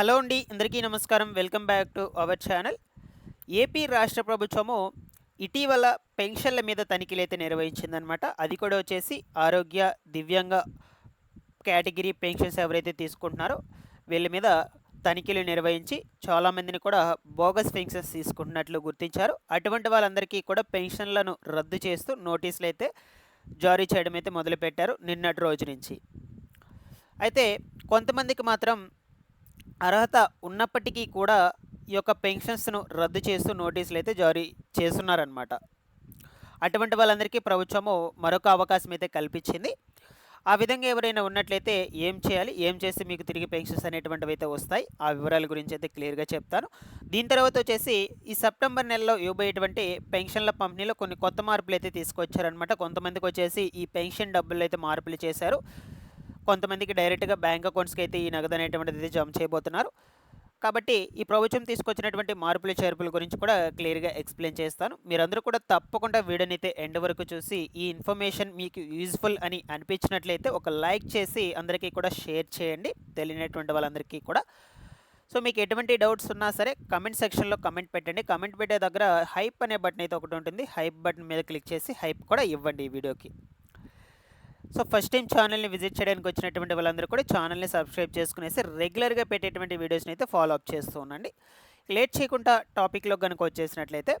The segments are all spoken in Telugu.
హలో అండి అందరికీ నమస్కారం. Welcome back to our channel. AP రాష్ట్ర ప్రభుత్వము ఇటీవల పెన్షన్ల మీద తనిఖీలు అయితే నిర్వహించిందనమాట అది కూడా వచ్చేసి ఆరోగ్య దివ్యాంగ కేటగిరీ పెన్షన్స్ ఎవరైతే తీసుకుంటున్నారో వీళ్ళ మీద తనిఖీలు నిర్వహించి చాలామందిని కూడా బోగస్ పెన్షన్స్ తీసుకుంటున్నట్లు గుర్తించారు. అటువంటి వాళ్ళందరికీ కూడా పెన్షన్లను రద్దు చేస్తూ నోటీసులు అయితే జారీ చేయడం అయితే మొదలుపెట్టారు నిన్నటి రోజు నుంచి. అయితే కొంతమందికి మాత్రం అర్హత ఉన్నప్పటికీ కూడా ఈ యొక్క పెన్షన్స్ను రద్దు చేస్తూ నోటీసులు అయితే జారీ చేస్తున్నారనమాట అటువంటి వాళ్ళందరికీ ప్రభుత్వము మరొక అవకాశం అయితే కల్పించింది. ఆ విధంగా ఎవరైనా ఉన్నట్లయితే ఏం చేయాలి ఏం చేస్తే మీకు తిరిగి పెన్షన్స్ అనేటువంటివి అయితే వస్తాయి ఆ వివరాల గురించి అయితే క్లియర్గా చెప్తాను. దీని తర్వాత వచ్చేసి ఈ సెప్టెంబర్ నెలలో ఇవ్వబోయేటువంటి పెన్షన్ల పంపిణీలో కొన్ని కొత్త మార్పులు అయితే తీసుకొచ్చారనమాట కొంతమందికి వచ్చేసి ఈ పెన్షన్ డబ్బులు అయితే మార్పులు చేశారు. కొంతమందికి డైరెక్ట్గా బ్యాంక్ అకౌంట్స్కి అయితే ఈ నగదు అనేటువంటిది అయితే జమ చేయబోతున్నారు. కాబట్టి ఈ ప్రభుత్వం తీసుకొచ్చినటువంటి మార్పులు చేర్పుల గురించి కూడా క్లియర్గా ఎక్స్ప్లెయిన్ చేస్తాను. మీరందరూ కూడా తప్పకుండా వీడియోని అయితే ఎండ్ వరకు చూసి ఈ ఇన్ఫర్మేషన్ మీకు యూజ్ఫుల్ అని అనిపించినట్లయితే ఒక లైక్ చేసి అందరికీ కూడా షేర్ చేయండి. తెలియనటువంటి వాళ్ళందరికీ కూడా. సో మీకు ఎటువంటి డౌట్స్ ఉన్నా సరే కమెంట్ సెక్షన్లో కమెంట్ పెట్టండి. కమెంట్ పెట్టే దగ్గర హైప్ అనే బటన్ అయితే ఒకటి ఉంటుంది. హైప్ బటన్ మీద క్లిక్ చేసి హైప్ కూడా ఇవ్వండి ఈ వీడియోకి సో ఫస్ట్ టైం ఛానల్ని విజిట్ చేయడానికి వచ్చినటువంటి వాళ్ళందరూ కూడా ఛానల్ని సబ్స్క్రైబ్ చేసుకునేసి రెగ్యులర్గా పెట్టేటువంటి వీడియోస్ని అయితే ఫాలో అప్ చేస్తూ ఉండండి. లేట్ చేయకుండా టాపిక్లో కనుక వచ్చేసినట్లయితే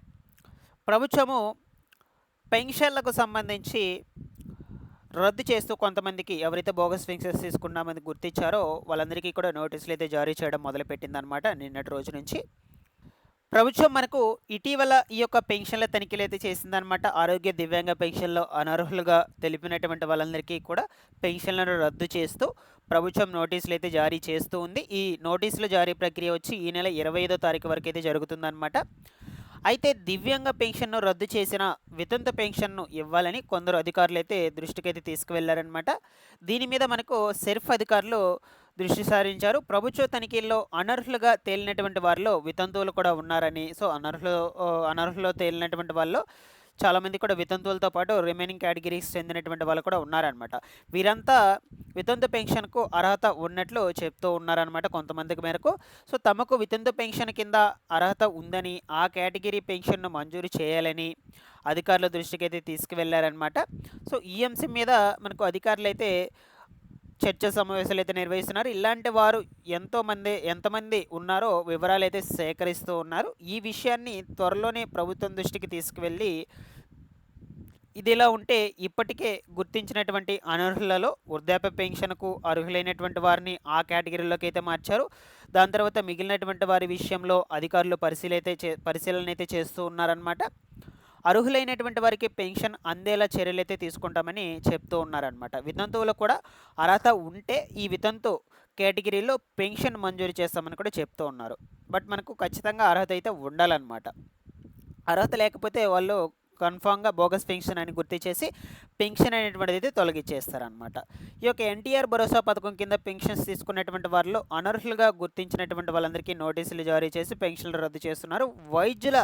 ప్రభుత్వము పెన్షన్లకు సంబంధించి రద్దు చేస్తూ కొంతమందికి ఎవరైతే బోగస్ పెన్షన్స్ తీసుకున్నామని గుర్తించారో వాళ్ళందరికీ కూడా నోటీసులు అయితే జారీ చేయడం మొదలుపెట్టిందనమాట నిన్నటి రోజు నుంచి. ప్రభుత్వం మనకు ఇటీవల ఈ యొక్క పెన్షన్ల తనిఖీలు అయితే చేసిందనమాట ఆరోగ్య దివ్యాంగ పెన్షన్లో అనర్హులుగా తెలిపినటువంటి వాళ్ళందరికీ కూడా పెన్షన్లను రద్దు చేస్తూ ప్రభుత్వం నోటీసులు అయితే జారీ చేస్తూ ఉంది. ఈ నోటీసుల జారీ ప్రక్రియ వచ్చి ఈ నెల ఇరవై ఐదో తారీఖు వరకు అయితే జరుగుతుందన్నమాట. అయితే దివ్యాంగ పెన్షన్ను రద్దు చేసిన వితంత పెన్షన్ను ఇవ్వాలని కొందరు అధికారులు అయితే దృష్టికైతే తీసుకువెళ్ళారనమాట దీని మీద మనకు సెర్ఫ్ అధికారులు దృష్టి సారించారు. ప్రభుత్వ తనిఖీల్లో అనర్హులుగా తేలినటువంటి వారిలో వితంతువులు కూడా ఉన్నారని సో అనర్హులు అనర్హులు తేలినటువంటి వాళ్ళు చాలామంది కూడా వితంతువులతో పాటు రిమైనింగ్ కేటగిరీస్ చెందినటువంటి వాళ్ళు కూడా ఉన్నారనమాట వీరంతా వితంతు పెన్షన్కు అర్హత ఉన్నట్లు చెప్తూ ఉన్నారనమాట కొంతమందికి మేరకు. సో తమకు వితంతు పెన్షన్ కింద అర్హత ఉందని ఆ కేటగిరీ పెన్షన్ను మంజూరు చేయాలని అధికారుల దృష్టికి అయితే తీసుకువెళ్ళారనమాట సో ఈ అంశం మీద మనకు అధికారులు అయితే చర్చ సమావేశాలు అయితే నిర్వహిస్తున్నారు. ఇలాంటి వారు ఎంతోమంది ఎంతమంది ఉన్నారో వివరాలు అయితే సేకరిస్తూ ఉన్నారు. ఈ విషయాన్ని త్వరలోనే ప్రభుత్వం దృష్టికి తీసుకువెళ్ళి ఇదిలా ఉంటే ఇప్పటికే గుర్తించినటువంటి అనర్హులలో వృద్ధాప్య పెన్షన్కు అర్హులైనటువంటి వారిని ఆ కేటగిరీలోకి అయితే మార్చారు. దాని తర్వాత మిగిలినటువంటి వారి విషయంలో అధికారులు పరిశీలైతే చే పరిశీలన అయితే చేస్తూ ఉన్నారనమాట అర్హులైనటువంటి వారికి పెన్షన్ అందేలా చర్యలైతే తీసుకుంటామని చెప్తూ ఉన్నారనమాట వితంతువులు కూడా అర్హత ఉంటే ఈ వితంతు కేటగిరీలో పెన్షన్ మంజూరు చేస్తామని కూడా చెప్తూ ఉన్నారు. బట్ మనకు ఖచ్చితంగా అర్హత అయితే ఉండాలన్నమాట. అర్హత లేకపోతే వాళ్ళు కన్ఫామ్గా బోగస్ పెన్షన్ అని గుర్తు చేసి పెన్షన్ అనేటువంటిది అయితే తొలగించేస్తారనమాట ఈ యొక్క ఎన్టీఆర్ భరోసా పథకం కింద పెన్షన్స్ తీసుకున్నటువంటి వారిలో అనర్హులుగా గుర్తించినటువంటి వాళ్ళందరికీ నోటీసులు జారీ చేసి పెన్షన్లు రద్దు చేస్తున్నారు. వైద్యుల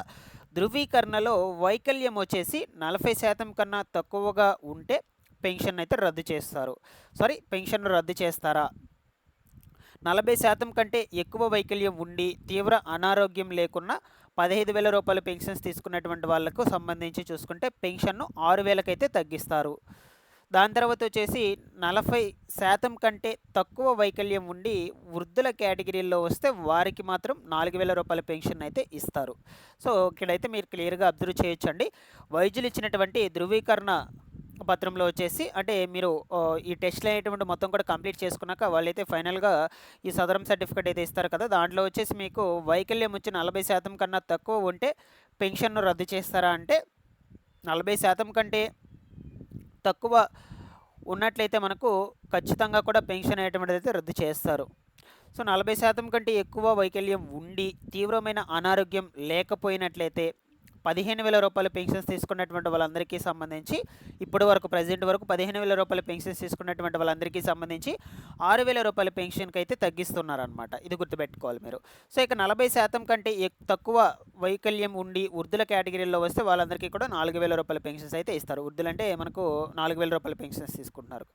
ధృవీకరణలో వైకల్యం వచ్చేసి నలభై శాతం కన్నా తక్కువగా ఉంటే పెన్షన్ అయితే రద్దు చేస్తారు. సారీ పెన్షన్ రద్దు చేస్తారా? నలభై శాతం కంటే ఎక్కువ వైకల్యం ఉండి తీవ్ర అనారోగ్యం లేకున్నా పదహైదు వేల రూపాయల పెన్షన్స్ తీసుకున్నటువంటి వాళ్ళకు సంబంధించి చూసుకుంటే పెన్షన్ను ఆరు వేలకైతే తగ్గిస్తారు. దాని తర్వాత వచ్చేసి నలభై శాతం కంటే తక్కువ వైకల్యం ఉండి వృద్ధుల కేటగిరీలో వస్తే వారికి మాత్రం నాలుగు వేల రూపాయల పెన్షన్ అయితే ఇస్తారు. సో ఇక్కడైతే మీరు క్లియర్గా అబ్జర్వ్ చేయొచ్చండి. వైద్యులు ఇచ్చినటువంటి ధృవీకరణ పత్రంలో వచ్చేసి అంటే మీరు ఈ టెస్ట్లు అనేటువంటి మొత్తం కూడా కంప్లీట్ చేసుకున్నాక వాళ్ళైతే ఫైనల్గా ఈ సదరం సర్టిఫికేట్ అయితే ఇస్తారు కదా! దాంట్లో వచ్చేసి మీకు వైకల్యం వచ్చి నలభై శాతం కన్నా తక్కువ ఉంటే పెన్షన్ను రద్దు చేస్తారా అంటే నలభై శాతం కంటే తక్కువ ఉన్నట్లయితే మనకు ఖచ్చితంగా కూడా పెన్షన్ అనేటువంటిది అయితే రద్దు చేస్తారు. సో నలభై శాతం కంటే ఎక్కువ వైకల్యం ఉండి తీవ్రమైన అనారోగ్యం లేకపోయినట్లయితే పదిహేను వేల రూపాయల పెన్షన్స్ తీసుకున్నటువంటి వాళ్ళందరికీ సంబంధించి ఇప్పటి వరకు ప్రజెంట్ వరకు పదిహేను వేల రూపాయల పెన్షన్స్ తీసుకున్నటువంటి వాళ్ళందరికీ సంబంధించి ఆరు వేల రూపాయల పెన్షన్కి అయితే తగ్గిస్తున్నారనమాట ఇది గుర్తుపెట్టుకోవాలి మీరు. సో ఇక నలభై శాతం కంటే తక్కువ వైకల్యం ఉండి వృద్ధుల కేటగిరీలో వస్తే వాళ్ళందరికీ కూడా నాలుగు వేల రూపాయల పెన్షన్స్ అయితే ఇస్తారు. వృద్ధులంటే మనకు నాలుగు వేల రూపాయల పెన్షన్స్ తీసుకుంటున్నారు.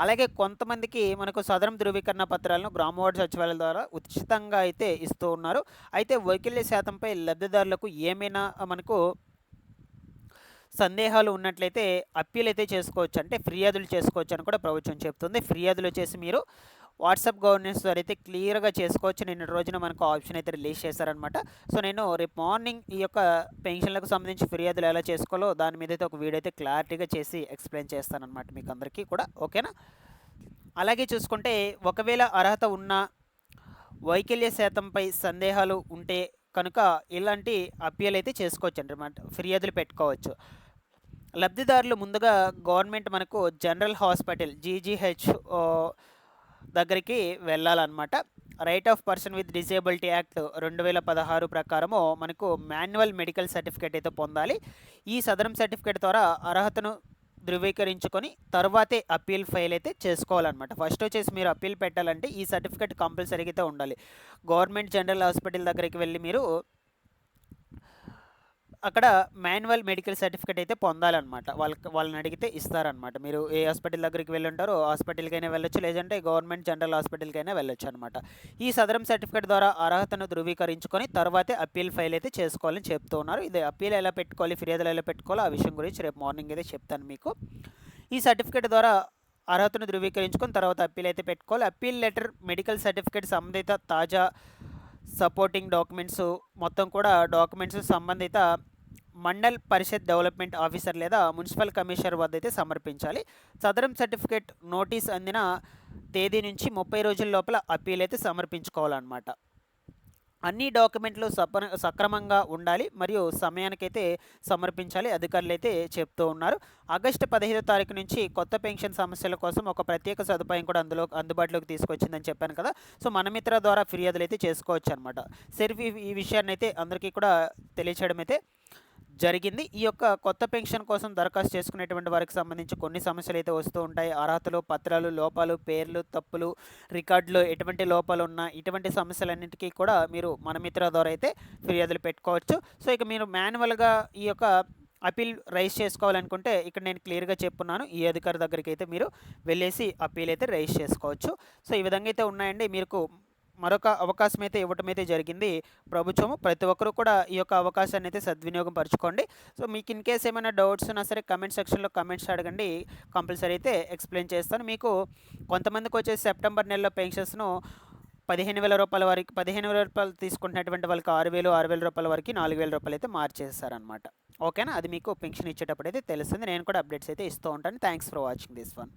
అలాగే కొంతమందికి మనకు సదరం ధృవీకరణ పత్రాలను గ్రామవార్డు సచివాలయాల ద్వారా ఉచితంగా అయితే ఇస్తూ ఉన్నారు. అయితే వైకల్య శాతంపై లబ్ధిదారులకు ఏమైనా మనకు సందేహాలు ఉన్నట్లయితే అప్పీల్ అయితే చేసుకోవచ్చు. అంటే ఫిర్యాదులు చేసుకోవచ్చు అని కూడా ప్రభుత్వం చెప్తుంది. ఫిర్యాదులు వచ్చేసి మీరు వాట్సాప్ గవర్నెన్స్ అయితే క్లియర్గా చేసుకోవచ్చు. నిన్న రోజున మనకు ఆప్షన్ అయితే రిలీజ్ చేశారనమాట సో నేను రేపు మార్నింగ్ ఈ యొక్క పెన్షన్లకు సంబంధించి ఫిర్యాదులు ఎలా చేసుకోవాలో దాని మీద అయితే ఒక వీడియో అయితే క్లారిటీగా చేసి ఎక్స్ప్లెయిన్ చేస్తానమాట మీకు అందరికీ కూడా. ఓకేనా? అలాగే చూసుకుంటే ఒకవేళ అర్హత ఉన్న వైకల్య శాతంపై సందేహాలు ఉంటే కనుక ఇలాంటి అప్పీల్ అయితే చేసుకోవచ్చు అనమాట ఫిర్యాదులు పెట్టుకోవచ్చు. లబ్ధిదారులు ముందుగా గవర్నమెంట్ మనకు జనరల్ హాస్పిటల్ జీజీహెచ్ దగ్గరికి వెళ్ళాలన్నమాట. Right of person with disability act రెండు వేల పదహారు ప్రకారము మనకు మాన్యువల్ మెడికల్ సర్టిఫికేట్ అయితే పొందాలి. ఈ సదరం సర్టిఫికేట్ ద్వారా అర్హతను ధృవీకరించుకొని తర్వాతే అప్పీల్ ఫైల్ అయితే చేసుకోవాలన్నమాట. ఫస్ట్ వచ్చేసి మీరు అప్పీల్ పెట్టాలంటే ఈ సర్టిఫికేట్ కంపల్సరీగా అయితే ఉండాలి. గవర్నమెంట్ జనరల్ హాస్పిటల్ దగ్గరికి వెళ్ళి మీరు అక్కడ మాన్యువల్ మెడికల్ సర్టిఫికేట్ అయితే పొందాలన్నమాట. వాళ్ళకి వాళ్ళని అడిగితే ఇస్తారనమాట మీరు ఏ హాస్పిటల్ దగ్గరికి వెళ్ళి ఉంటారో హాస్పిటల్కైనా వెళ్ళొచ్చు లేదంటే గవర్నమెంట్ జనరల్ హాస్పిటల్కైనా వెళ్ళొచ్చు అనమాట ఈ సదరం సర్టిఫికేట్ ద్వారా అర్హతను ధృవీకరించుకొని తర్వాతే అప్పీల్ ఫైల్ అయితే చేసుకోవాలని చెప్తూ ఉన్నారు. ఇది అప్పీల్ ఎలా పెట్టుకోవాలి ఫిర్యాదులు ఎలా పెట్టుకోవాలో ఆ విషయం గురించి రేపు మార్నింగ్ అయితే చెప్తాను మీకు. ఈ సర్టిఫికేట్ ద్వారా అర్హతను ధృవీకరించుకొని తర్వాత అప్పీల్ అయితే పెట్టుకోవాలి. అప్పీల్ లెటర్ మెడికల్ సర్టిఫికేట్ సంబంధిత తాజా సపోర్టింగ్ డాక్యుమెంట్స్ మొత్తం కూడా డాక్యుమెంట్స్ సంబంధిత మండల్ పరిషత్ డెవలప్మెంట్ ఆఫీసర్ లేదా మున్సిపల్ కమిషనర్ వద్ద అయితే సమర్పించాలి. సదరం సర్టిఫికేట్ నోటీస్ అందిన తేదీ నుంచి ముప్పై రోజుల లోపల అప్పీల్ అయితే సమర్పించుకోవాలన్నమాట. అన్ని డాక్యుమెంట్లు సప సక్రమంగా ఉండాలి మరియు సమయానికైతే సమర్పించాలి అధికారులు అయితే చెప్తూ ఉన్నారు. ఆగస్టు పదిహేదో తారీఖు నుంచి కొత్త పెన్షన్ సమస్యల కోసం ఒక ప్రత్యేక సదుపాయం కూడా అందులో అందుబాటులోకి తీసుకొచ్చిందని చెప్పాను కదా. సో మన మిత్ర ద్వారా ఫిర్యాదులు అయితే చేసుకోవచ్చు అనమాట సెర్ఫ్ ఈ విషయాన్ని అయితే అందరికీ కూడా తెలియచేయడం అయితే జరిగింది. ఈ యొక్క కొత్త పెన్షన్ కోసం దరఖాస్తు చేసుకునేటువంటి వారికి సంబంధించి కొన్ని సమస్యలు అయితే వస్తూ ఉంటాయి. అర్హతలు పత్రాలు లోపాలు పేర్లు తప్పులు రికార్డులు ఎటువంటి లోపాలు ఉన్నా ఇటువంటి సమస్యలన్నింటికీ కూడా మీరు మన మిత్ర ద్వారా అయితే ఫిర్యాదులు పెట్టుకోవచ్చు. సో ఇక మీరు మాన్యువల్గా ఈ యొక్క అపీల్ రైజ్ చేసుకోవాలనుకుంటే ఇక్కడ నేను క్లియర్గా చెప్పున్నాను. ఈ అధికారి దగ్గరికి అయితే మీరు వెళ్ళేసి అపీల్ అయితే రైజ్ చేసుకోవచ్చు. సో ఈ విధంగా అయితే ఉన్నాయండి. మీకు మరొక అవకాశం అయితే ఇవ్వటం అయితే జరిగింది. ప్రభుత్వము ప్రతి ఒక్కరూ కూడా ఈ యొక్క అవకాశాన్ని అయితే సద్వినియోగం పరచుకోండి. సో మీకు ఇన్ కేస్ ఏమైనా డౌట్స్ ఉన్నా సరే కమెంట్ సెక్షన్లో కమెంట్స్ అడగండి. కంపల్సరీ అయితే ఎక్స్ప్లెయిన్ చేస్తాను. మీకు కొంతమందికి వచ్చేసి సెప్టెంబర్ నెలలో పెన్షన్స్ను పదిహేను వేల రూపాయల వరకు పదిహేను వేల రూపాయలు తీసుకుంటున్నటువంటి వాళ్ళకి ఆరు వేలు ఆరు వేల రూపాయల వరకు నాలుగు వేల రూపాయలు అయితే మార్చేస్తారనమాట ఓకేనా? అది మీకు పెన్షన్ ఇచ్చేటప్పుడు అయితే తెలుస్తుంది. నేను కూడా అప్డేట్స్ అయితే ఇస్తూ ఉంటాను. Thanks for watching this one.